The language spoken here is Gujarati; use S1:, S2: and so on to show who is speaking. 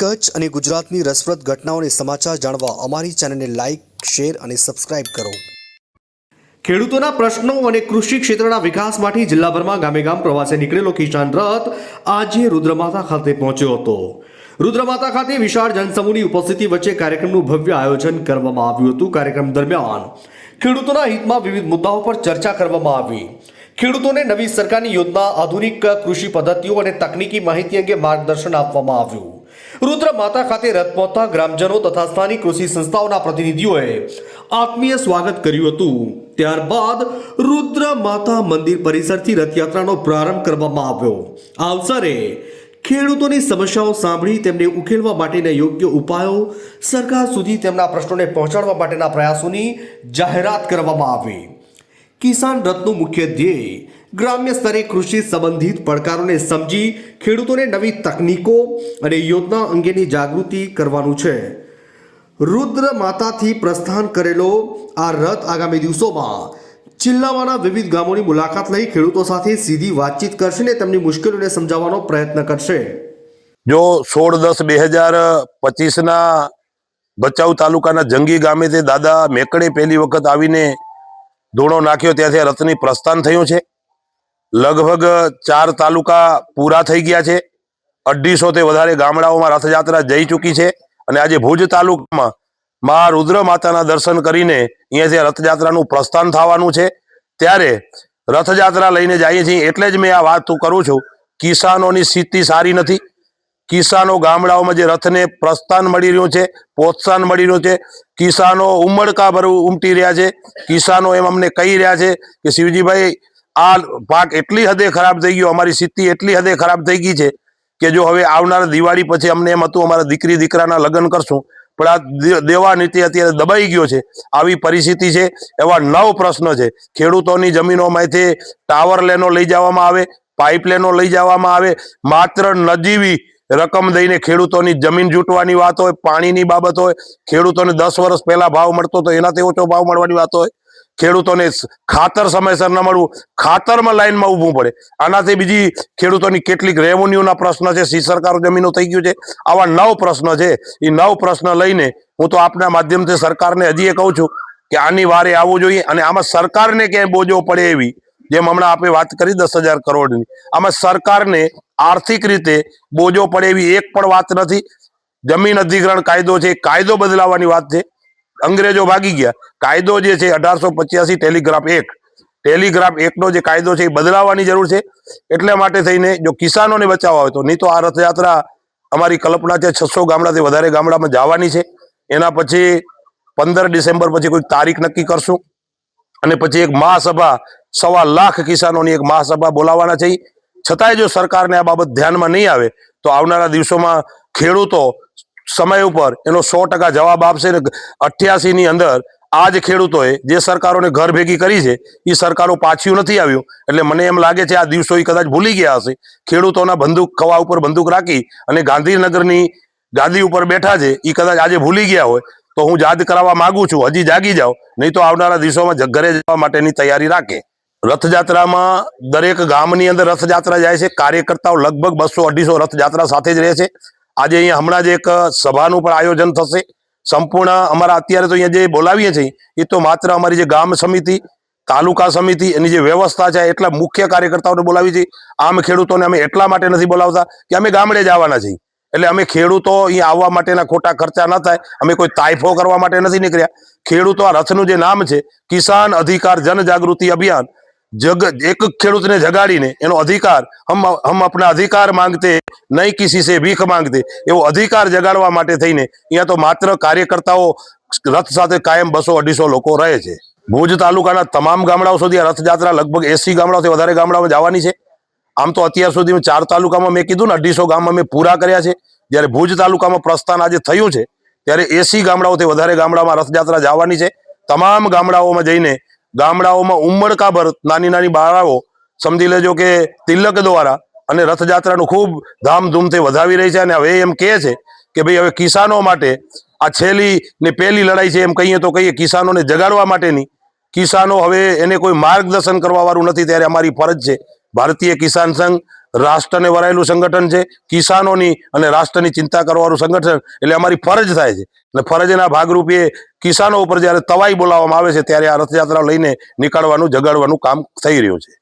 S1: કચ્છ અને ગુજરાતની રસપ્રદ ઘટનાઓને સમાચાર જાણવા અમારી ચેનલને લાઇક શેર અને સબસ્ક્રાઇબ કરો. ખેડૂતોના પ્રશ્નો અને કૃષિ ક્ષેત્રના વિકાસ માટે જિલ્લાભરમાં ગામે ગામ પ્રવાસે નીકળેલો કિસાન રથ આજે રુદ્રમાતા ખાતે પહોંચ્યો હતો. રુદ્રમાતા ખાતે વિશાળ જનસમૂહની ઉપસ્થિતિ વચ્ચે કાર્યક્રમનું ભવ્ય આયોજન કરવામાં આવ્યું હતું. કાર્યક્રમ દરમિયાન ખેડૂતોના હિતમાં વિવિધ મુદ્દાઓ પર ચર્ચા કરવામાં આવી. ખેડૂતોને નવી સરકારની યોજના, આધુનિક કૃષિ પદ્ધતિઓ અને તકનીકી માહિતી અંગે માર્ગદર્શન આપવામાં આવ્યું. રુદ્ર માતા ખાતે રથ પહોંચતા ગ્રામજનો તથા સ્થાનિક કૃષિ સંસ્થાઓના પ્રતિનિધિઓએ આત્મીય સ્વાગત કર્યું હતું. ત્યારબાદ રુદ્ર માતા મંદિર પરિસરથી રથયાત્રાનો પ્રારંભ કરવામાં આવ્યો. આ અવસરે ખેડૂતોની સમસ્યાઓ સાંભળી તેમને ઉકેલવા માટેના યોગ્ય ઉપાયો સરકાર સુધી તેમના પ્રશ્નોને પહોંચાડવા માટેના પ્રયાસોની જાહેરાત કરવામાં આવી. કિસાન રથનું મુખ્ય ધ્યેય ગ્રામ્ય સ્તરે કૃષિ સંબંધિત પડકારોને સમજી ખેડૂતોને નવી તકનીકો અને યોજના અંગેની જાગૃતિ કરવાનું છે. રુદ્ર માતાથી પ્રસ્થાન કરેલો આ રથ આગામી દિવસોમાં જિલ્લામાંના વિવિધ ગામોની મુલાકાત લઈ ખેડૂતો સાથે સીધી વાતચીત કરશે ને તેમની મુશ્કેલીઓને સમજાવવાનો પ્રયત્ન કરશે.
S2: જો સોળ દસ બે હજાર પચીસના ભચાઉ તાલુકાના જંગી ગામે તે દાદા મેકડે પહેલી વખત આવીને ધૂણો નાખ્યો, ત્યાંથી રથની પ્રસ્થાન થયું છે. લગભગ ચાર તાલુકા પૂરા થઈ ગયા છે. અઢીસો થી વધારે ગામડાઓમાં રથયાત્રા જઈ ચૂકી છે અને આજે ભુજ તાલુકામાં મા રુદ્ર માતાના દર્શન કરીને અહીંયાથી રથયાત્રાનું પ્રસ્થાન થવાનું છે. ત્યારે રથયાત્રા લઈને જઈએ છીએ એટલે જ મેં આ વાત કરું છું. કિસાનોની સ્થિતિ સારી નથી. કિસાનો ગામડાઓમાં જે રથને પ્રસ્થાન મળી રહ્યું છે, પ્રોત્સાહન મળી રહ્યું છે. કિસાનો ઉમળકા ભરવું ઉમટી રહ્યા છે. કિસાનો એમ અમને કહી રહ્યા છે કે શિવજીભાઈ આ પાક એટલી હદે ખરાબ થઈ ગયો, અમારી સ્થિતિ એટલી હદે ખરાબ થઈ ગઈ છે કે જો હવે આવનાર દિવાળી પછી અમને એમ હતું, અમારા દીકરી દીકરાના લગ્ન કરશું, પણ આ દેવા નીતિ અત્યારે દબાઈ ગયો છે. આવી પરિસ્થિતિ છે, એવા નવ પ્રશ્ન છે. ખેડૂતોની જમીનોમાંથી ટાવર લેનો લઈ જવામાં આવે પાઇપલાઇનો લઈ જવામાં આવે, માત્ર નજીવી રકમ દઈને ખેડૂતોની જમીન જૂટવાની વાત હોય, પાણીની બાબત હોય, ખેડૂતોને દસ વર્ષ પહેલા ભાવ મળતો તો એનાથી ઓછો ભાવ મળવાની વાત હોય. ખેડૂતોને ખાતર સમયસર ન મળવું, ખાતરમાં લાઈનમાં ઊભું પડે. આનાથી બીજી ખેડૂતોની કેટલીક રેવન્યુના પ્રશ્ન છે, સી સરકારો જમીનો થઈ ગયું છે. આવા નવ પ્રશ્ન છે એ નવ પ્રશ્ન લઈને હું તો આપના માધ્યમથી સરકારને હજી એ કહું છું કે આની વારે આવવું જોઈએ અને આમાં સરકારને ક્યાંય બોજો પડે એવી, જેમ હમણાં આપણે વાત કરી દસ હજાર કરોડની. આમાં સરકારને આર્થિક રીતે બોજો પડે એવી એક પણ વાત નથી. જમીન અધિગ્રહણ કાયદો છે, કાયદો બદલાવાની વાત છે. અંગ્રેજો ભાગી ગયા. કાયદો જે છે અઢારસો પચ્યાસી ટેલિગ્રાફ એક. ટેલિગ્રાફ એકનો જે કાયદો છે એ બદલાવવાની જરૂર છે. એટલે માટે થઈને જો કિસાનોને બચાવવા હોય તો નહીં તો આ રથયાત્રા અમારી કલ્પના છે છસો ગામડાથી વધારે ગામડામાં જવાની છે. એના પછી પંદર ડિસેમ્બર પછી કોઈ તારીખ નક્કી કરશું. અને પછી એક મહાસભા, સવા લાખ કિસાનોની એક મહાસભા બોલાવવાના છે. છતાંય જો સરકારને આ બાબત ધ્યાનમાં નહીં આવે, તો આવનારા દિવસોમાં ખેડૂતો સમય ઉપર એનો સો ટકા જવાબ આપશે ને અઠ્યાસી ની અંદર આ જ ખેડૂતોએ જે સરકારોને ઘર ભેગી કરી છે એ સરકારો પાછું નથી આવ્યું. એટલે મને એમ લાગે છે આ દિવસો એ કદાચ ભૂલી ગયા હશે. ખેડૂતોના બંદૂક, ખવા ઉપર બંદૂક રાખી અને ગાંધીનગરની ગાદી ઉપર બેઠા છે એ કદાચ આજે ભૂલી ગયા હોય. તો હું યાદ કરાવવા માંગુ છું, હજી જાગી જાઓ, નહીં તો આવનારા દિવસોમાં ઘરે જવા માટેની તૈયારી રાખે. રથયાત્રામાં દરેક ગામની અંદર રથયાત્રા જાય છે, કાર્યકર્તાઓ લગભગ બસો અઢીસો રથયાત્રા સાથે જ રહે છે. આજે અહીંયા હમણાં જ એક સભાનું પણ આયોજન થશે. સંપૂર્ણ અમારા અત્યારે તો અહીંયા જે બોલાવીએ છીએ, એ તો માત્ર અમારી જે ગામ સમિતિ, તાલુકા સમિતિ, એની જે વ્યવસ્થા છે, એટલા મુખ્ય કાર્યકર્તાઓને બોલાવી છે. આમ ખેડૂતોને અમે એટલા માટે નથી બોલાવતા કે અમે ગામડે જ આવવાના છીએ. એટલે અમે ખેડૂતો અહીંયા આવવા માટેના ખોટા ખર્ચા ન થાય, અમે કોઈ તાઇફો કરવા માટે નથી નીકળ્યા. ખેડૂતો આ રથનું જે નામ છે, કિસાન અધિકાર જનજાગૃતિ અભિયાન જગ એક ખેડૂતને જગાડીને એનો અધિકાર હમ હમ અપના અધિકાર માંગતે, નહીં કિસી સે ભીખ માંગતે, એવો અધિકાર જગાડવા માટે થઈને અહીંયા તો માત્ર કાર્યકર્તાઓ રથ સાથે કાયમ બસો અઢીસો લોકો રહે છે. ભુજ તાલુકાના તમામ ગામડાઓ સુધી આ રથયાત્રા લગભગ એસી ગામડાઓથી વધારે ગામડાઓમાં જવાની છે. આમ તો અત્યાર સુધી ચાર તાલુકામાં મેં કીધું ને અઢીસો ગામમાં મેં પૂરા કર્યા છે. જ્યારે ભુજ તાલુકામાં પ્રસ્થાન આજે થયું છે, ત્યારે એસી ગામડાઓથી વધારે ગામડામાં રથયાત્રા જવાની છે. તમામ ગામડાઓમાં જઈને ગામડાઓમાં ઉમળકાભર નાની નાની બાળાઓ સમજી લેજો કે તિલક દ્વારા અને રથયાત્રાનું ખૂબ ધામધૂમથી વધાવી રહી છે અને હવે એમ કહે છે કે ભાઈ હવે કિસાનો માટે આ છેલ્લી ને પહેલી લડાઈ છે એમ કહીએ તો કહીએ કિસાનોને જગાડવા માટેની. કિસાનો હવે એને કોઈ માર્ગદર્શન કરવા વાળું નથી, ત્યારે અમારી ફરજ છે. ભારતીય કિસાન સંઘ રાષ્ટ્રને વરાયેલું સંગઠન છે, કિસાનોની અને રાષ્ટ્રની ચિંતા કરવાનું સંગઠન, એટલે અમારી ફરજ થાય છે. અને ફરજના ભાગરૂપે કિસાનો ઉપર જ્યારે તવાઈ બોલાવવામાં આવે છે, ત્યારે આ રથયાત્રા લઈને નીકળવાનું, જગાડવાનું કામ થઈ રહ્યું છે.